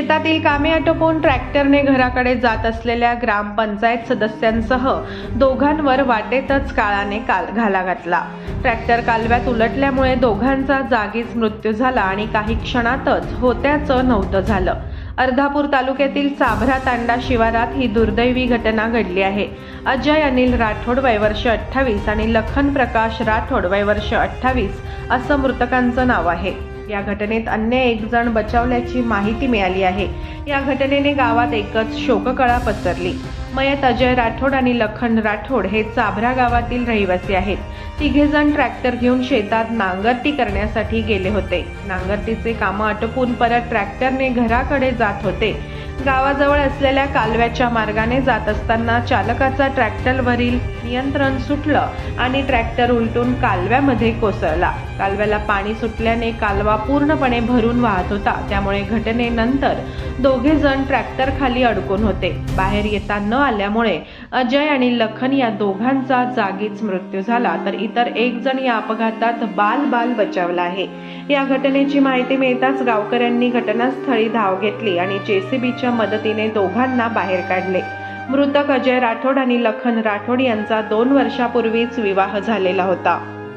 शेतातील कामे आटोपून ट्रॅक्टरने घराकडे जात असलेल्या ग्रामपंचायत सदस्यांसह दोघांवर वाटेतच काळाने काल घाला घातला. ट्रॅक्टर कालव्यात उलटल्यामुळे दोघांचा जागीच मृत्यू झाला आणि काही क्षणातच होत्याचं नव्हतं झालं. अर्धापूर तालुक्यातील चाभरा तांडा शिवारात ही दुर्दैवी घटना घडली आहे. अजय अनिल राठोड वयवर्ष अठ्ठावीस आणि लखन प्रकाश राठोड वयवर्ष अठ्ठावीस असं मृतकांचं नाव आहे. या घटनेत अन्य एक जण बचावल्याची माहिती मिळाली आहे. या घटनेने गावात एकच शोककळा पसरली. मयत अजय राठोड आणि लखन राठोड हे चाभरा गावातील रहिवासी आहेत. तिघे जण ट्रॅक्टर घेऊन शेतात नांगरती करण्यासाठी गेले होते. नांगरटीचे कामं आटोपून परत ट्रॅक्टरने घराकडे जात होते. गावाजवळ असलेल्या कालव्याच्या मार्गाने जात असताना चालकाचा ट्रॅक्टरवरील नियंत्रण सुटलं आणि ट्रॅक्टर उलटून कालव्यामध्ये कोसळला. कालव्याला पाणी सुटल्याने कालवा पूर्णपणे भरून वाहत होता. त्यामुळे घटनेनंतर दोघे जण ट्रॅक्टर खाली अडकून होते. बाहेर येता न आल्यामुळे अजय आणि लखन या दोघांचा जागीच मृत्यू झाला. तर इतर एक जण या अपघातात बाल बाल बचावला आहे. या घटनेची माहिती मिळताच गावकऱ्यांनी घटनास्थळी धाव घेतली आणि जेसीबीच्या मदतीने दोघांना बाहेर काढले. मृतक अजय राठोड आणि लखन राठोड यांचा दोन वर्षापूर्वीच विवाह झालेला होता.